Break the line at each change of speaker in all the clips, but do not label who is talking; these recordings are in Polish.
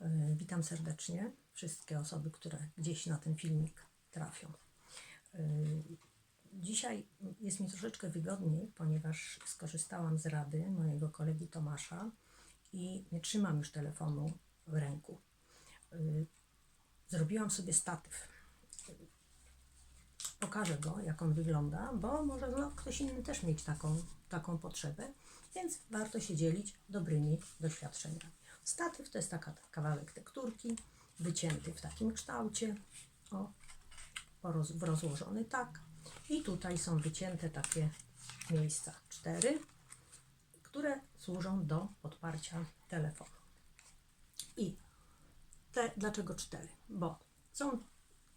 E, Witam serdecznie wszystkie osoby, które gdzieś na ten filmik trafią. E, Dzisiaj jest mi troszeczkę wygodniej, ponieważ skorzystałam z rady mojego kolegi Tomasza i nie trzymam już telefonu w ręku. E, Zrobiłam sobie statyw. Pokażę go, jak on wygląda, bo może no, ktoś inny też mieć taką, taką potrzebę, więc warto się dzielić dobrymi doświadczeniami. Statyw to jest taka kawałek tekturki, wycięty w takim kształcie, o, poroz, rozłożony tak. I tutaj są wycięte takie miejsca, cztery, które służą do podparcia telefonu. I te, dlaczego cztery? Bo są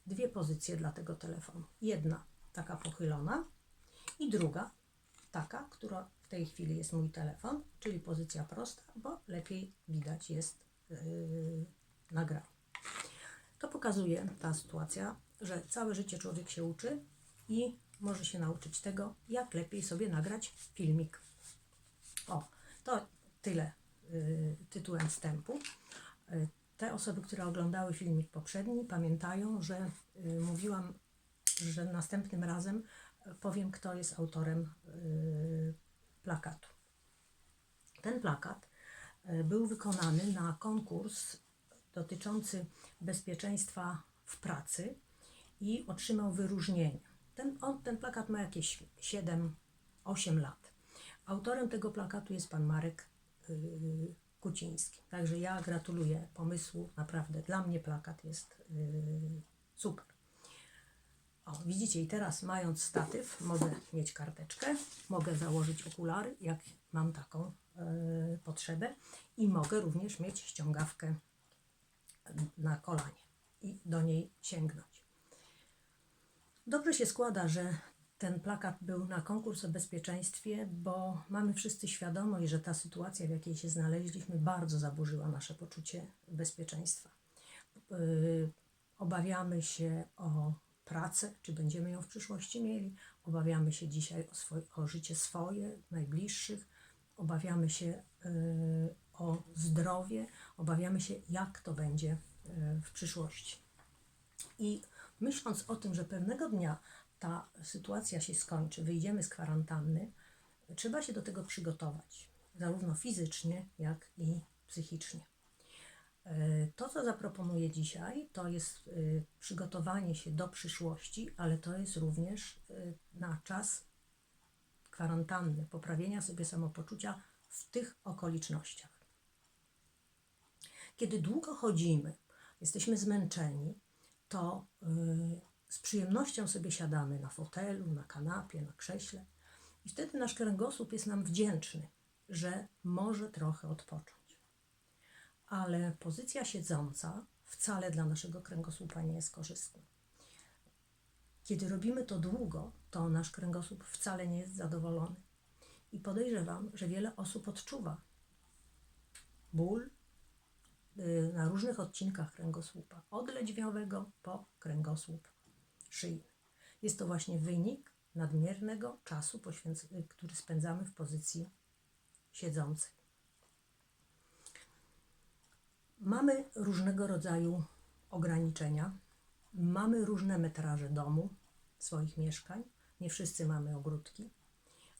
dwie pozycje dla tego telefonu. Jedna taka pochylona i druga taka, która w tej chwili jest mój telefon, czyli pozycja prosta, bo lepiej widać jest yy, nagranie. To pokazuje ta sytuacja, że całe życie człowiek się uczy i może się nauczyć tego, jak lepiej sobie nagrać filmik. O, to tyle y, tytułem wstępu. Y, te osoby, które oglądały filmik poprzedni, pamiętają, że y, mówiłam, że następnym razem powiem, kto jest autorem y, plakatu. Ten plakat y, był wykonany na konkurs dotyczący bezpieczeństwa w pracy i otrzymał wyróżnienie. Ten, on, ten plakat ma jakieś 7-8 lat. Autorem tego plakatu jest pan Marek yy, Kuciński. Także ja gratuluję pomysłu. Naprawdę dla mnie plakat jest super. O, widzicie, i teraz mając statyw, mogę mieć karteczkę, mogę założyć okulary, jak mam taką yy, potrzebę, i mogę również mieć ściągawkę na kolanie i do niej sięgnąć. Dobrze się składa, że ten plakat był na konkurs o bezpieczeństwie, bo mamy wszyscy świadomość, że ta sytuacja, w jakiej się znaleźliśmy, bardzo zaburzyła nasze poczucie bezpieczeństwa. Yy, obawiamy się o pracę, czy będziemy ją w przyszłości mieli, obawiamy się dzisiaj o, swoje, o życie swoje, najbliższych, obawiamy się yy, o zdrowie, obawiamy się, jak to będzie yy, w przyszłości. I myśląc o tym, że pewnego dnia ta sytuacja się skończy, wyjdziemy z kwarantanny, trzeba się do tego przygotować, zarówno fizycznie, jak i psychicznie. E, To, co zaproponuję dzisiaj, to jest e, przygotowanie się do przyszłości, ale to jest również e, na czas kwarantanny, poprawienia sobie samopoczucia w tych okolicznościach. Kiedy długo chodzimy, jesteśmy zmęczeni, to z przyjemnością sobie siadamy na fotelu, na kanapie, na krześle i wtedy nasz kręgosłup jest nam wdzięczny, że może trochę odpocząć. Ale pozycja siedząca wcale dla naszego kręgosłupa nie jest korzystna. Kiedy robimy to długo, to nasz kręgosłup wcale nie jest zadowolony. I podejrzewam, że wiele osób odczuwa ból y, na różnych odcinkach kręgosłupa, od lędźwiowego po kręgosłup szyjny. Jest to właśnie wynik nadmiernego czasu, y, który spędzamy w pozycji siedzącej. Mamy różnego rodzaju ograniczenia, mamy różne metraże domu, swoich mieszkań. Nie wszyscy mamy ogródki,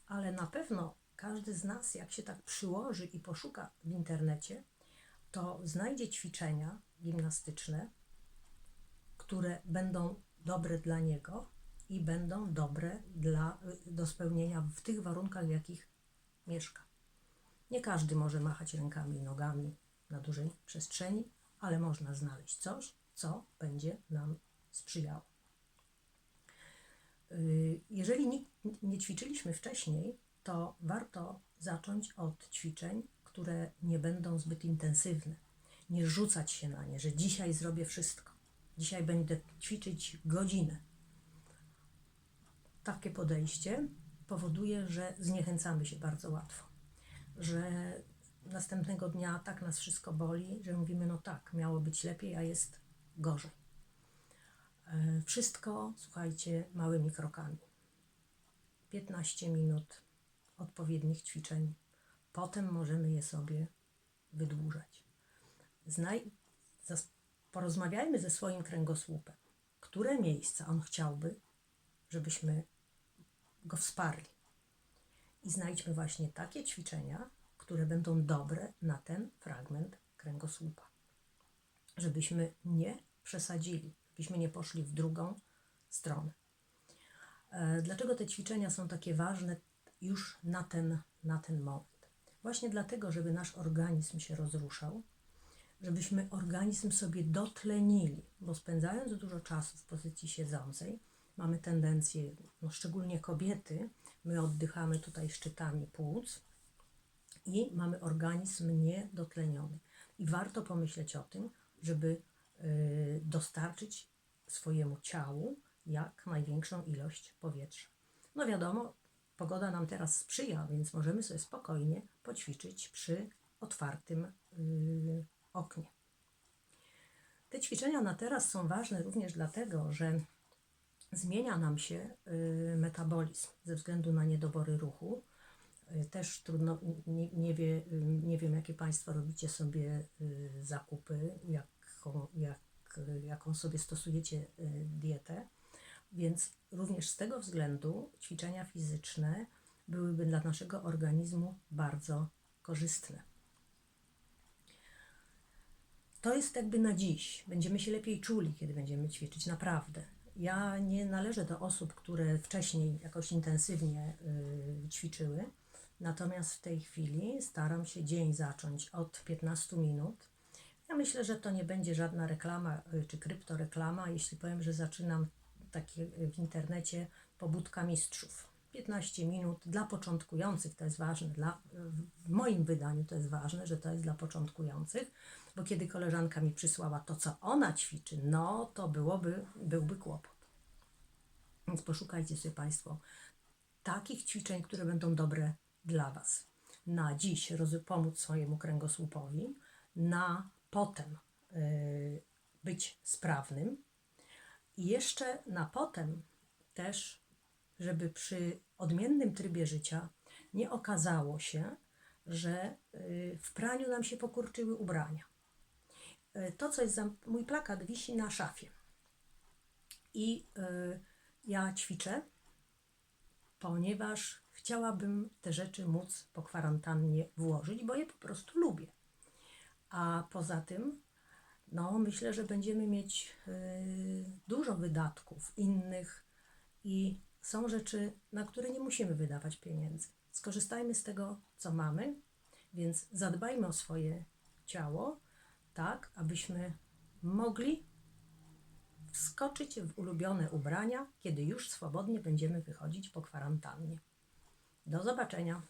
ale na pewno każdy z nas, jak się tak przyłoży i poszuka w internecie, to znajdzie ćwiczenia gimnastyczne, które będą dobre dla niego i będą dobre dla, do spełnienia w tych warunkach, w jakich mieszka. Nie każdy może machać rękami i nogami na dużej przestrzeni, ale można znaleźć coś, co będzie nam sprzyjało. Yy, Jeżeli nikt nie ćwiczyliśmy wcześniej, to warto zacząć od ćwiczeń, które nie będą zbyt intensywne. Nie rzucać się na nie, że dzisiaj zrobię wszystko. Dzisiaj będę ćwiczyć godzinę. Takie podejście powoduje, że zniechęcamy się bardzo łatwo. Że następnego dnia tak nas wszystko boli, że mówimy: No tak, miało być lepiej, a jest gorzej. E, Wszystko, słuchajcie, małymi krokami. 15 minut odpowiednich ćwiczeń, potem możemy je sobie wydłużać. Znaj- Porozmawiajmy ze swoim kręgosłupem, które miejsca on chciałby, żebyśmy go wsparli. I znajdźmy właśnie takie ćwiczenia, które będą dobre na ten fragment kręgosłupa. Żebyśmy nie przesadzili, żebyśmy nie poszli w drugą stronę. E, Dlaczego te ćwiczenia są takie ważne już na ten, na ten moment? Właśnie dlatego, żeby nasz organizm się rozruszał, żebyśmy organizm sobie dotlenili, bo spędzając dużo czasu w pozycji siedzącej, mamy tendencję, no szczególnie kobiety, my oddychamy tutaj szczytami płuc i mamy organizm niedotleniony. I warto pomyśleć o tym, żeby y, dostarczyć swojemu ciału jak największą ilość powietrza. No wiadomo, pogoda nam teraz sprzyja, więc możemy sobie spokojnie poćwiczyć przy otwartym y, oknie. Te ćwiczenia na teraz są ważne również dlatego, że zmienia nam się y, metabolizm ze względu na niedobory ruchu. Y, Też trudno, nie, nie, wie, y, nie wiem, jakie Państwo robicie sobie y, zakupy, jaką, jak, jaką sobie stosujecie y, dietę, więc również z tego względu ćwiczenia fizyczne byłyby dla naszego organizmu bardzo korzystne. To jest jakby na dziś. Będziemy się lepiej czuli, kiedy będziemy ćwiczyć, naprawdę. Ja nie należę do osób, które wcześniej jakoś intensywnie y, ćwiczyły, natomiast w tej chwili staram się dzień zacząć od 15 minut. Ja myślę, że to nie będzie żadna reklama y, czy kryptoreklama, jeśli powiem, że zaczynam takie y, w internecie pobudka mistrzów. 15 minut dla początkujących to jest ważne, dla, w moim wydaniu to jest ważne, że to jest dla początkujących, bo kiedy koleżanka mi przysłała to, co ona ćwiczy, no to byłoby, byłby kłopot. Więc poszukajcie sobie Państwo takich ćwiczeń, które będą dobre dla Was. Na dziś roz, pomóc swojemu kręgosłupowi, na potem y, być sprawnym i jeszcze na potem też, żeby przy odmiennym trybie życia nie okazało się, że y, w praniu nam się pokurczyły ubrania. Y, To, co jest za mój plakat, wisi na szafie. I ja ćwiczę, ponieważ chciałabym te rzeczy móc po kwarantannie włożyć, bo je po prostu lubię. A poza tym, no myślę, że będziemy mieć y, dużo wydatków innych i są rzeczy, na które nie musimy wydawać pieniędzy. Skorzystajmy z tego, co mamy, więc zadbajmy o swoje ciało, tak, abyśmy mogli wskoczyć w ulubione ubrania, kiedy już swobodnie będziemy wychodzić po kwarantannie. Do zobaczenia.